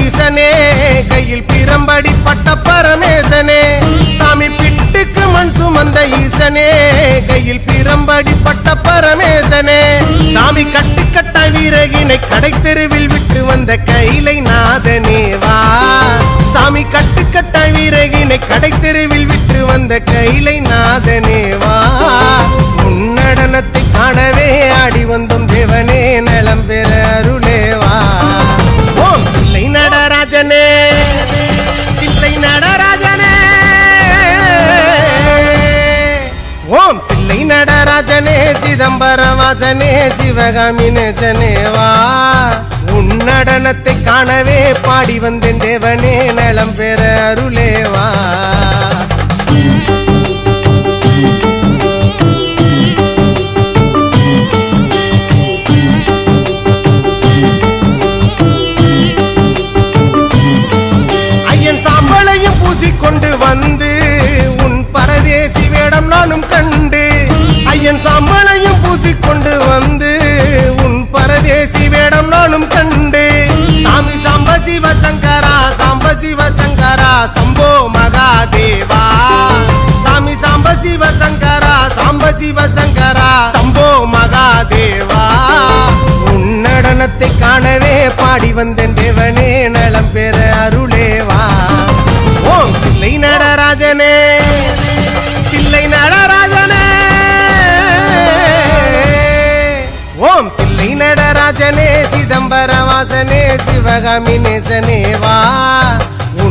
ஈசனே கையில் பிரம்படி பட்ட பரமேசனே. சாமி பிட்டுக்கு மண் சுமந்த ஈசனே கையில் பிரம்படி பட்ட பரமேசனே. சாமி கட்டுக்கட்ட கட்ட வீரகினை கடை தெருவில் விட்டு வந்த கைலை நாதனே வா. சாமி கட்டு கட்ட வீரகினை கடை தெருவில் விட்டு வந்த கைலை நாதனே வா. உன் நடனத்தை காணவே ஆடி வந்தோம் தேவனே நலம் பெற அருளேவா வாசனே சிவகாமி நேசனே உன் நடனத்தை காணவே பாடி வந்தேன் தேவனே நலம் பெற அருளேவா. வந்து உன் பரதேசி வேடம் நானும் கண்டு ஐயன் சம்பளம் சிவசங்கரா சம்போ மகாதேவா. உன்னடனத்தை காணவே பாடி வந்தேன் தேவனே நலம் பெற அருளேவா. ஓம் பிள்ளை நடராஜனே பிள்ளை நடராஜனே. ஓம் பிள்ளை நடராஜனே சிதம்பர வாசனே சிவகாமி நேசனேவா